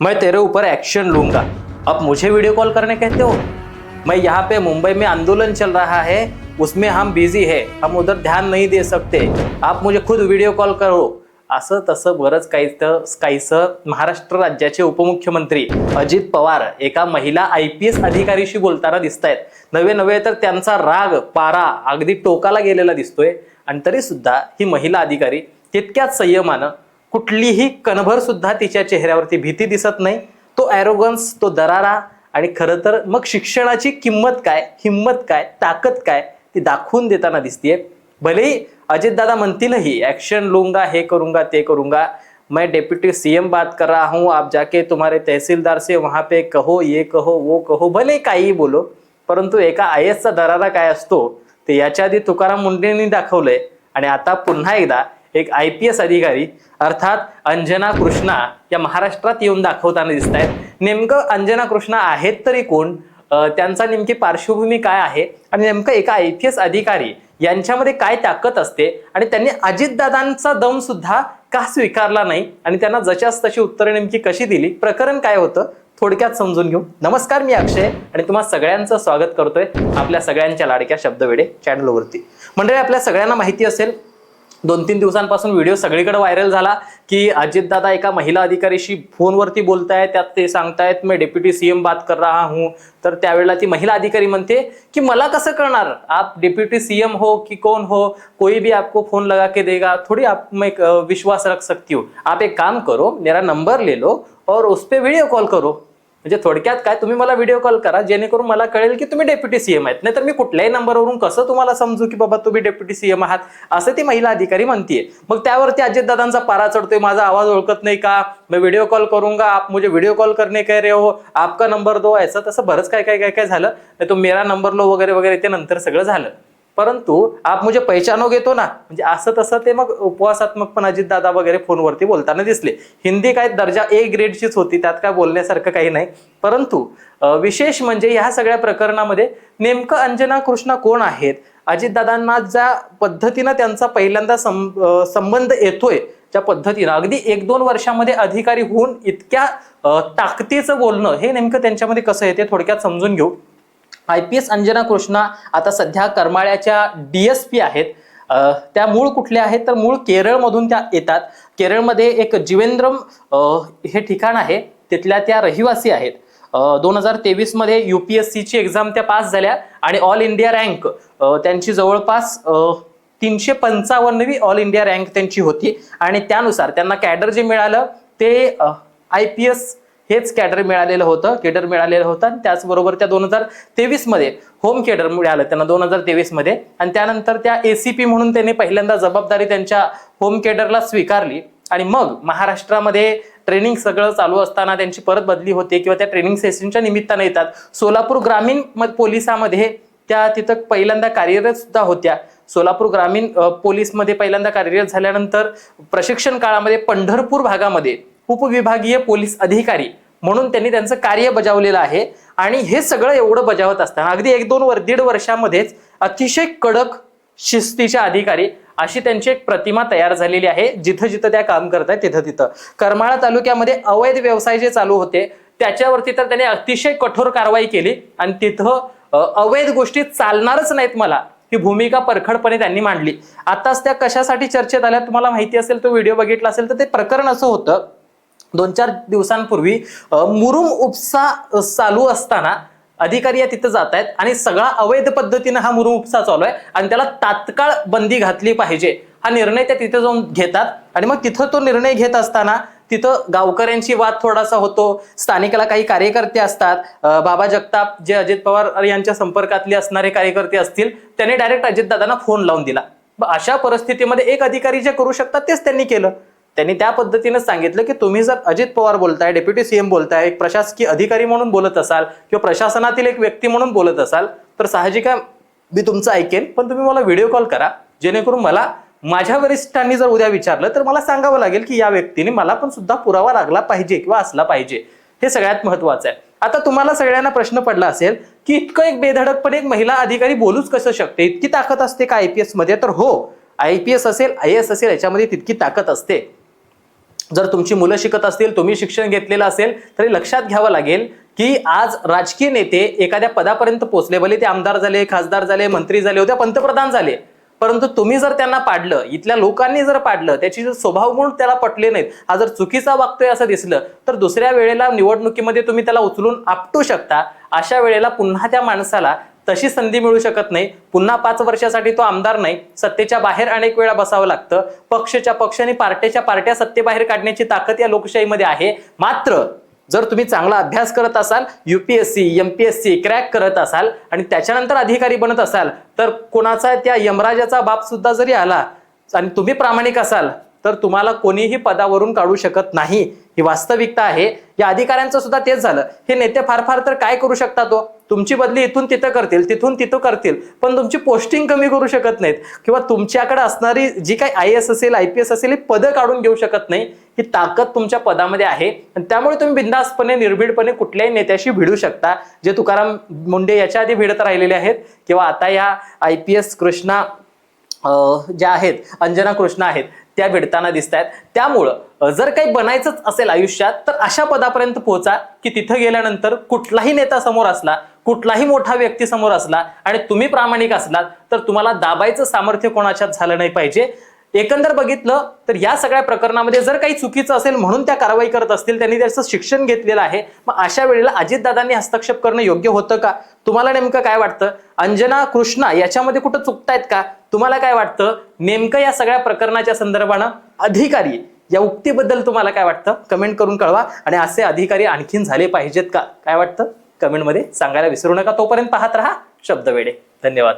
मैं तेरे ऊपर एक्शन लूंगा। अब मुझे वीडियो कॉल करने कहते हो? मैं यहाँ पे मुंबई में आंदोलन चल रहा है उसमें हम बिजी है हम उधर ध्यान नहीं दे सकते। आप मुझे खुद व्हिडिओ कॉल करो। असं तसं बरंच काही तर काहीसं महाराष्ट्र राज्याचे उपमुख्यमंत्री अजित पवार एका महिला आय पी एस अधिकारीशी बोलताना दिसत आहेत नवे नवे तर त्यांचा राग पारा अगदी टोकाला गेलेला दिसतोय. आणि तरी सुद्धा ही महिला अधिकारी तितक्याच संयमानं कुठलीही कणभर सुद्धा तिच्या चेहऱ्यावरती भीती दिसत नाही. तो ॲरोगन्स तो दरारा आणि खरं तर मग शिक्षणाची किंमत काय हिंमत काय ताकद काय ती दाखवून देताना दिसतीये. भलेही अजितदादा म्हणतीलही ॲक्शन लूंगा हे करूंगा ते करूंगा. मैं डेप्यूटी सीएम बात कर रहा हूँ. आप जाके तुम्हारे तहसीलदार से वहां पे कहो ये कहो वो कहो. भले काही बोलो परंतु एका आय एसचा दरारा काय असतो ते याच्या आधी तुकाराम मुंडेंनी दाखवलंय. आणि आता पुन्हा एकदा एक आय पी एस अधिकारी अर्थात अंजना कृष्णा या महाराष्ट्रात येऊन दाखवताना दिसत आहेत नेमकं अंजना कृष्णा आहेत तरी कोण? त्यांचा नेमकी पार्श्वभूमी काय आहे? आणि नेमकं एका आय पी एस अधिकारी यांच्यामध्ये काय ताकद असते? आणि त्यांनी अजितदादांचा दम सुद्धा का स्वीकारला नाही? आणि त्यांना जशाच तशी उत्तरं नेमकी कशी दिली? प्रकरण काय होतं? थोडक्यात समजून घेऊ. नमस्कार मी अक्षय आणि तुम्हा सगळ्यांचं स्वागत करतोय आपल्या सगळ्यांच्या लाडक्या शब्दवेडे चॅनलवरती मंडळी आपल्या सगळ्यांना माहिती असेल दोन तीन दिवसांपासून व्हिडिओ सगळीकडे व्हायरल झाला की अजितदादा एका महिला अधिकारीशी फोनवरती बोलतायत त्यात ते सांगतायत मी डेप्युटी सीएम बात कर रहा हूं. तर त्यावेळेला ती महिला अधिकारी म्हणते की मला कसं करणार आप डेप्युटी सीएम हो की कौन हो? कोई भी आपको फोन लगा के देगा. थोड़ी आप मैं एक, विश्वास रख सकती हूँ. आप एक काम करो मेरा नंबर ले लो और उस पर व्हिडिओ कॉल करो. म्हणजे थोडक्यात काय तुम्ही मला व्हिडिओ कॉल करा जेणेकरून मला कळेल की तुम्ही डेप्युटी सीएम आहेत. नाहीतर मी कुठल्याही नंबरवरून कसं तुम्हाला समजू की बाबा तुम्ही डेप्युटी सीएम आहात असं ती महिला अधिकारी म्हणतीये. मग त्यावरती अजितदादांचा पारा चढतोय माझा आवाज ओळखत नाही का? मी व्हिडिओ कॉल करूंगा आप मुझे व्हिडिओ कॉल करणे काय रे हो? आपका नंबर दो ऐसा तसं बरंच काय काय काय काय झालं. नाही तो मेरा नंबर लो वगैरे वगैरे ते नंतर सगळं झालं. परंतु आप मुझे पहचानोगे तो ना? म्हणजे असं तसं ते मग उपवासात्मक पण अजितदादा वगैरे फोनवरती बोलताना दिसले. हिंदी काय दर्जा ए ग्रेडचीच होती त्यात काय बोलण्यासारखं काही नाही. परंतु विशेष म्हणजे ह्या सगळ्या प्रकरणामध्ये नेमकं अंजना कृष्णा कोण आहेत? अजितदादांना ज्या पद्धतीनं त्यांचा पहिल्यांदा सं- संबंध येतोय ज्या पद्धतीनं अगदी एक दोन वर्षामध्ये अधिकारी होऊन इतक्या ताकदीचं बोलणं हे नेमकं त्यांच्यामध्ये कसं येते थोडक्यात समजून घेऊ. I P S Anjana Krishna आता सध्या करमाळ्याच्या डी एस पी आहेत. त्या मूळ कुठल्या आहेत? तर मूळ केरळमधून त्या येतात. केरळमध्ये एक जीवेंद्रम हे ठिकाण आहे. तिथल्या त्या रहिवासी आहेत. दोन हजार तेवीसमध्ये यू पी एस सीची एक्झाम त्या पास झाल्या आणि ऑल इंडिया रँक त्यांची जवळपास तीनशे पंचावन्नवी ऑल इंडिया रँक त्यांची होती. आणि त्यानुसार त्यांना कॅडर जे मिळालं ते आय पी एस हेच कॅडर मिळालेलं होतं केडर मिळालेलं होतं. आणि त्याचबरोबर त्या दोन हजार तेवीसमध्ये होम केडर मिळालं त्यांना दोन हजार तेवीसमध्ये. आणि त्यानंतर त्या एसीपी म्हणून त्यांनी पहिल्यांदा जबाबदारी त्यांच्या होम केडरला स्वीकारली. आणि मग महाराष्ट्रामध्ये ट्रेनिंग सगळं चालू असताना त्यांची परत बदली होते किंवा त्या ट्रेनिंग सेशनच्या निमित्तानं येतात. सोलापूर ग्रामीण पोलिसामध्ये त्या तिथं पहिल्यांदा कार्यरत सुद्धा होत्या. सोलापूर ग्रामीण पोलीसमध्ये पहिल्यांदा कार्यरत झाल्यानंतर प्रशिक्षण काळामध्ये पंढरपूर भागामध्ये उपविभागीय पोलीस अधिकारी म्हणून त्यांनी त्यांचं कार्य बजावलेलं आहे. आणि हे सगळं एवढं बजावत असताना अगदी एक दोन वर दीड वर्षामध्येच अतिशय कडक शिस्तीच्या अधिकारी अशी त्यांची एक प्रतिमा तयार झालेली आहे. जिथं जिथं त्या काम करत आहेत तिथं तिथं. करमाळा तालुक्यामध्ये अवैध व्यवसाय जे चालू होते त्याच्यावरती तर त्यांनी अतिशय कठोर कारवाई केली. आणि तिथं अवैध गोष्टी चालणारच नाहीत मला ही भूमिका परखडपणे त्यांनी मांडली. आताच त्या कशासाठी चर्चेत आल्या तुम्हाला माहिती असेल तो व्हिडिओ बघितला असेल तर ते प्रकरण असं होतं दोन चार दिवसांपूर्वी मुरुम उपसा चालू असताना अधिकारी या तिथं जात आहेत आणि सगळा अवैध पद्धतीनं हा मुरुम उपसा चालू आहे आणि त्याला तात्काळ बंदी घातली पाहिजे. हा निर्णय त्या तिथे जाऊन घेतात आणि मग तिथं तो निर्णय घेत असताना तिथं गावकऱ्यांची वाद थोडासा होतो. स्थानिकला काही कार्यकर्ते असतात. बाबा जगताप जे अजित पवार यांच्या संपर्कातले असणारे कार्यकर्ते असतील त्यांनी डायरेक्ट अजितदादांना फोन लावून दिला. अशा परिस्थितीमध्ये एक अधिकारी जे करू शकतात तेच त्यांनी केलं. त्यांनी त्या पद्धतीने सांगितलं की तुम्ही जर अजित पवार बोलताय डेप्युटी सीएम बोलताय एक प्रशासकीय अधिकारी म्हणून बोलत असाल किंवा प्रशासनातील एक व्यक्ती म्हणून बोलत असाल तर साहजिक मी तुमचं ऐकेन पण तुम्ही मला व्हिडिओ कॉल करा जेणेकरून मला माझ्या वरिष्ठांनी जर उद्या विचारलं तर मला सांगावं लागेल की या व्यक्तीने मला पण सुद्धा पुरावा लागला पाहिजे किंवा असला पाहिजे. हे सगळ्यात महत्वाचं आहे. आता तुम्हाला सगळ्यांना प्रश्न पडला असेल की इतकं एक बेधडकपणे एक महिला अधिकारी बोलूच कसं शकते? इतकी ताकद असते का आय पी एसमध्ये? तर हो आय पी एस असेल आय एस असेल याच्यामध्ये तितकी ताकद असते. जर तुमची मुलं शिकत असतील तुम्ही शिक्षण घेतलेलं असेल तरी लक्षात घ्यावं लागेल की आज राजकीय नेते एखाद्या पदापर्यंत पोहोचले. भले ते आमदार झाले खासदार झाले मंत्री झाले होते पंतप्रधान झाले. परंतु तुम्ही जर त्यांना पाडलं इथल्या लोकांनी जर पाडलं त्याची जर स्वभाव गुण त्याला पटले नाहीत हा जर चुकीचा वागतोय असं दिसलं तर दुसऱ्या वेळेला निवडणुकीमध्ये तुम्ही त्याला उचलून आपटू शकता. अशा वेळेला पुन्हा त्या माणसाला तशी संधी मिळू शकत नाही. पुन्हा पाच वर्षासाठी तो आमदार नाही. सत्तेच्या बाहेर अनेक वेळा बसावं लागतं. पक्षच्या पक्ष आणि पार्ट्याच्या पार्ट्या सत्तेबाहेर काढण्याची ताकद या लोकशाहीमध्ये आहे. मात्र जर तुम्ही चांगला अभ्यास करत असाल युपीएससी एमपीएससी क्रॅक करत असाल आणि त्याच्यानंतर अधिकारी बनत असाल तर कोणाचा त्या यमराजाचा बाप सुद्धा जरी आला आणि तुम्ही प्रामाणिक असाल तर तुम्हाला कोणीही पदावरून काढू शकत नाही. ही वास्तविकता आहे. या अधिकाऱ्यांचं सुद्धा तेच झालं. हे नेते फार फार तर काय करू शकतात तो तुमची बदली इथून तिथं करतील तिथून तिथं करतील. पण तुमची पोस्टिंग कमी करू शकत नाहीत. किंवा तुमच्याकडे असणारी जी काही आय एस असेल आय पी एस असेल ही पदं काढून घेऊ शकत नाही. ही ताकद तुमच्या पदामध्ये आहे. आणि त्यामुळे तुम्ही बिंदासपणे निर्भीडपणे कुठल्याही नेत्याशी भिडू शकता. जे तुकाराम मुंडे याच्या आधी भिडत राहिलेले आहेत. किंवा आता या आय पी एस कृष्णा ज्या आहेत अंजना कृष्णा आहेत. त्या भिडताना दिसत आहेत त्यामुळं जर काही बनायचंच असेल आयुष्यात तर अशा पदापर्यंत पोहोचा की तिथं गेल्यानंतर कुठलाही नेता समोर असला कुठलाही मोठा व्यक्ती समोर असला आणि तुम्ही प्रामाणिक असलात तर तुम्हाला दाबायचं सामर्थ्य कोणाच्यात झालं नाही पाहिजे. एकंदर बघितलं तर या सगळ्या प्रकरणामध्ये जर काही चुकीचं असेल म्हणून त्या कारवाई करत असतील त्यांनी त्याचं शिक्षण घेतलेलं आहे मग अशा वेळेला अजितदादांनी हस्तक्षेप करणं योग्य होतं का? तुम्हाला नेमकं काय वाटतं? अंजना कृष्णा याच्यामध्ये कुठं चुकतायत का? तुम्हाला काय वाटतं? नेमकं या सगळ्या प्रकरणाच्या संदर्भानं अधिकारी या उक्तीबद्दल तुम्हाला काय वाटतं? कमेंट करून कळवा आणि असे अधिकारी आणखीन झाले पाहिजेत का? काय वाटतं? कमेंटमध्ये सांगायला विसरू नका. तोपर्यंत पाहत राहा शब्दवेडे धन्यवाद.